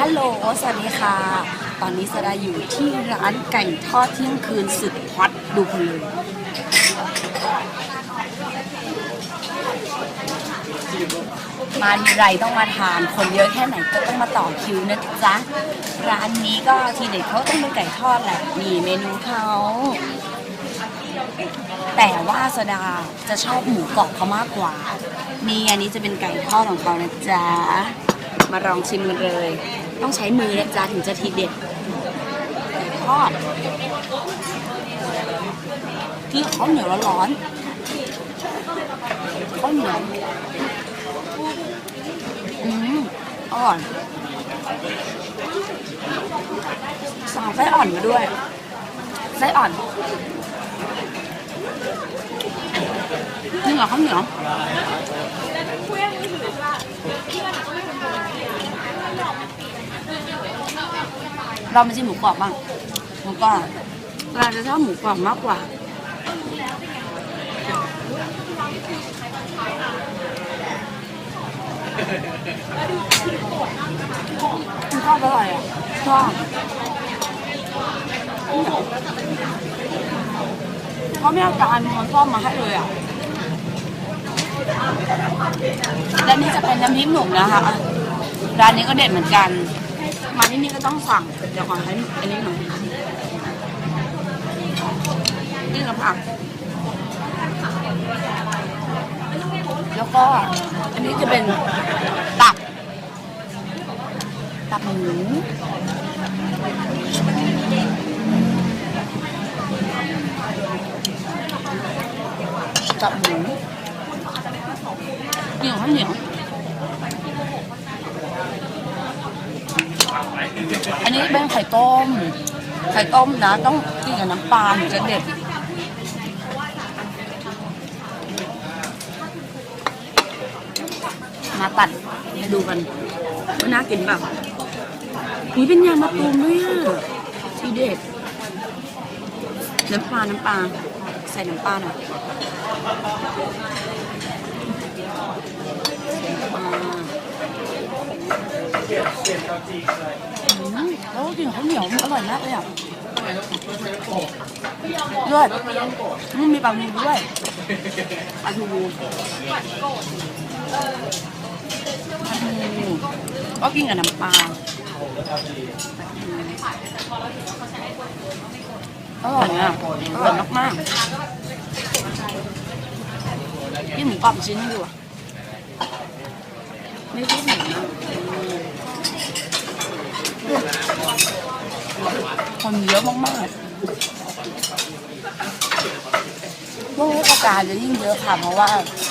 ฮัลโหล สวัสดีค่ะ ตอนนี้สดาอยู่ที่ร้านไก่ทอดเที่ยงคืนสุดฮอตดูคนเลยมาทีไรต้องมาทานคนเยอะแค่ไหนก็ต้องมาต่อคิวนะจ๊ะ ร้านนี้ก็ทีเด็ดเขาต้องเป็นไก่ทอดแหละนี่เมนูเขาแต่ว่าสดาจะชอบหมูกรอบเขามากกว่า นี่อันนี้จะเป็นไก่ทอดของเขานะจ๊ะ มาลองชิมกันเลย ต้องใช้มือนะจ๊ะถึงจะทีเด็ดทอดที่เขาวเหนียวร้อนๆข้าวเหนียวอืมอ่อยสั่งไส้อ่อนมาด้วยไส้อ่อนนี่เหรอข้าวเหนียว เรามาชิมหมูกรอบบ้างหมูกรอบเราจะชอบหมูกรอบมากกว่าชอบอร่อยอะชอบเขาไม่เอาจานมันซ่อมมาให้เลยอะและนี่จะเป็นน้ำพริกหนุ่มนะคะร้านนี้ก็เด็ดเหมือนกัน มาที่นี่ก็ต้องสั่งเดี๋ยวขอให้อันนี้หน่อยนี่กระผัก แล้วก็อันนี้จะเป็นตับ ตับหมูตับหมูเหนียวข้าวเหนียว อันนี้เป็นไข่ต้ม ไข่ต้มนะ ต้องกินกับน้ำปลาถึงจะเด็ดมาตัดมาดูกันว่าน่ากินเปล่าอุ้ยเป็นยางมะตูมด้วยอะทีเด็ดน้ำปลา น้ำปลา ใส่น้ำปลาหน่อยน้ำปลา แล้วก็กินข้าวเหนียวมันอร่อยมากเลยอะเลือดมันมีปลาทูด้วยปลาทูปลาทูก็กินกับน้ำปลาอร่อยอะอร่อยมากๆกินหมูกรอบชิ้นให้ดูอะไม่ใช่หมูนะ คนเยอะมากๆช่วงเทศกาลจะยิ่งเยอะค่ะ เพราะว่า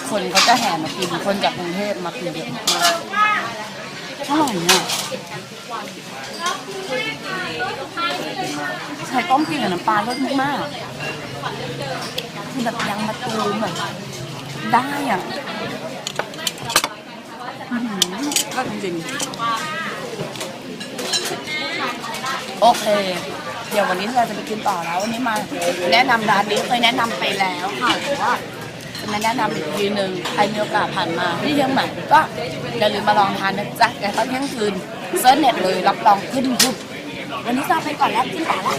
คนเขาจะแห่มากิน คนจากกรุงเทพมากินเยอะมากอร่อยอะไข่ต้มกินกับน้ำปลารสมากๆคือแบบยังมาตูมแบบได้อะอือหือก็จริง โอเค เดี๋ยววันนี้เราจะไปกินต่อแล้ววันนี้มาแนะนำร้านนี้เคยแนะนำไปแล้วค่ะแต่ว่าจะมาแนะนำอีกทีหนึ่งใครมีโอกาสผ่านมาที่เชียงใหม่ก็อย่าลืมมาลองทานนะจ๊ะแต่ตอนเที่ยงคืนเซิร์ชเน็ตเลยรับรองขึ้นทุกวันนี้ลาไปก่อนแล้วกินต่อแล้ว